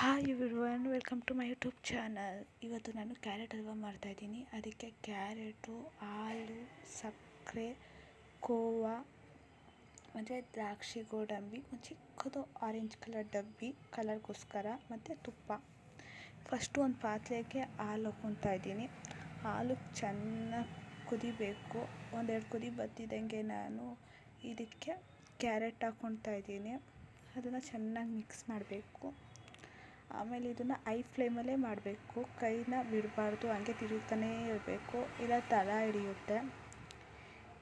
Hi everyone welcome to my YouTube channel ಇವತ್ತು ನಾನು carrot halwa ಮಾಡ್ತಾಯಿದ್ದೀನಿ ಅದಕ್ಕೆ ಕ್ಯಾರೆಟು ಹಾಲು ಸಕ್ಕರೆ, ಕೋವಾ, ಮತ್ತು ದ್ರಾಕ್ಷಿ, ಗೋಡಂಬಿ, ಒಂದು ಚಿಕ್ಕದು ಆರೆಂಜ್ ಕಲರ್ ಡಬ್ಬಿ ಕಲರ್ಗೋಸ್ಕರ ಮತ್ತು ತುಪ್ಪ. ಫಸ್ಟು ಒಂದು ಪಾತ್ರೆಗೆ ಹಾಲು ಹಾಕ್ಕೊತಾ ಇದ್ದೀನಿ. ಹಾಲು ಚೆನ್ನಾಗಿ ಕುದಿಬೇಕು. ಒಂದೆರಡು ಕುದಿ ಬತ್ತಿದಂಗೆ ನಾನು ಇದಕ್ಕೆ ಕ್ಯಾರೆಟ್ ಹಾಕ್ಕೊತಾ ಇದ್ದೀನಿ. ಅದನ್ನು ಚೆನ್ನಾಗಿ ಮಿಕ್ಸ್ ಮಾಡಬೇಕು. ಆಮೇಲೆ ಇದನ್ನು ಐ ಫ್ಲೇಮಲ್ಲೇ ಮಾಡಬೇಕು. ಕೈನ ಬಿಡಬಾರ್ದು, ಹಂಗೆ ತಿರುಗ್ತಾನೇ ಇರಬೇಕು. ಇಲ್ಲ ತಳ ಹಿಡಿಯುತ್ತೆ.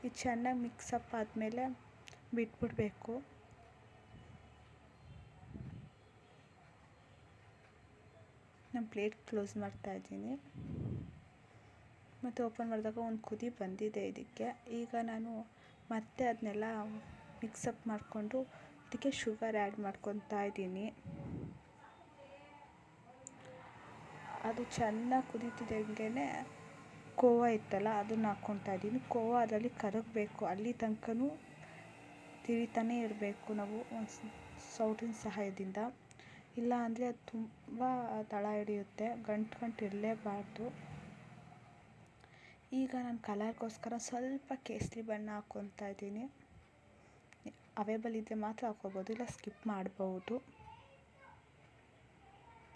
ಇದು ಚೆನ್ನಾಗಿ ಮಿಕ್ಸಪ್ ಆದಮೇಲೆ ಬಿಟ್ಬಿಡಬೇಕು. ನಾನು ಪ್ಲೇಟ್ ಕ್ಲೋಸ್ ಮಾಡ್ತಾ ಇದ್ದೀನಿ. ಮತ್ತು ಓಪನ್ ಮಾಡಿದಾಗ ಒಂದು ಕುದಿ ಬಂದಿದೆ ಇದಕ್ಕೆ. ಈಗ ನಾನು ಮತ್ತೆ ಅದನ್ನೆಲ್ಲ ಮಿಕ್ಸಪ್ ಮಾಡಿಕೊಂಡು ಅದಕ್ಕೆ ಶುಗರ್ ಆ್ಯಡ್ ಮಾಡ್ಕೊತಾ ಇದ್ದೀನಿ. ಅದು ಚೆನ್ನಾಗಿ ಕುದೀತಿದ್ದಂಗೆ ಕೋವಾ ಇತ್ತಲ್ಲ, ಅದನ್ನು ಹಾಕ್ಕೊತಾ ಇದ್ದೀನಿ. ಕೋವಾ ಅದರಲ್ಲಿ ಕರಗಬೇಕು, ಅಲ್ಲಿ ತನಕನೂ ತಿರಿತಾನೇ ಇರಬೇಕು ನಾವು ಒಂದು ಸೌಟಿನ ಸಹಾಯದಿಂದ. ಇಲ್ಲ ಅಂದರೆ ಅದು ತುಂಬ ತಳ ಹಿಡಿಯುತ್ತೆ, ಗಂಟು ಗಂಟು ಇರಲೇಬಾರ್ದು. ಈಗ ನಾನು ಕಲರ್ಗೋಸ್ಕರ ಸ್ವಲ್ಪ ಕೇಸರಿ ಬಣ್ಣ ಹಾಕ್ಕೊತಾ ಇದ್ದೀನಿ. ಅವೈಬಲ್ ಇದ್ದರೆ ಮಾತ್ರ ಹಾಕ್ಕೋಬೋದು ಇಲ್ಲ ಸ್ಕಿಪ್ ಮಾಡ್ಬೋದು.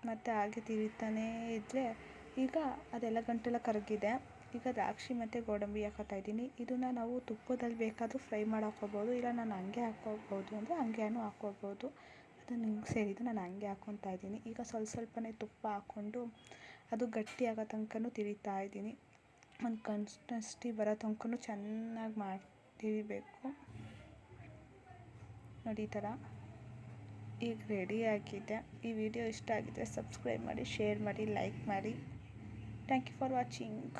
ಮತ್ತು ಹಾಗೆ ತಿರುಗ್ತಾನೇ ಇದ್ದರೆ ಈಗ ಅದೆಲ್ಲ ಗಂಟೆಲ್ಲ ಕರಗಿದೆ. ಈಗ ದ್ರಾಕ್ಷಿ ಮತ್ತು ಗೋಡಂಬಿ ಹಾಕೋತಾ ಇದ್ದೀನಿ. ಇದನ್ನು ನಾವು ತುಪ್ಪದಲ್ಲಿ ಬೇಕಾದರೂ ಫ್ರೈ ಮಾಡಿ ಹಾಕ್ಕೋಬೋದು ಇಲ್ಲ ನಾನು ಹಂಗೆ ಹಾಕ್ಕೋಬೋದು ಅಂದರೆ ಹಂಗೇನು ಹಾಕ್ಕೋಬೋದು ಅದು ನಿಮ್ಗೆ ಸೇರಿದ್ದು ನಾನು ಹಂಗೆ ಹಾಕ್ಕೊತಾ ಇದ್ದೀನಿ. ಈಗ ಸ್ವಲ್ಪ ಸ್ವಲ್ಪನೇ ತುಪ್ಪ ಹಾಕ್ಕೊಂಡು ಅದು ಗಟ್ಟಿ ಆಗೋ ತನಕನೂ ತಿರಿತಾ ಇದ್ದೀನಿ. ಒಂದು ಕನ್ಸಿಸ್ಟೆನ್ಸಿ ಬರೋ ತನಕನೂ ಚೆನ್ನಾಗಿ ಮಾಡಿ ತಿರಿಬೇಕು ನೋಡಿ ಈ ಥರ. ಈಗ ರೆಡಿಯಾಗಿದೆ ಈ ವಿಡಿಯೋ ಇಷ್ಟ ಆಗಿದ್ದರೆ ಸಬ್ಸ್ಕ್ರೈಬ್ ಮಾಡಿ ಶೇರ್ ಮಾಡಿ ಲೈಕ್ ಮಾಡಿ. Thank you for watching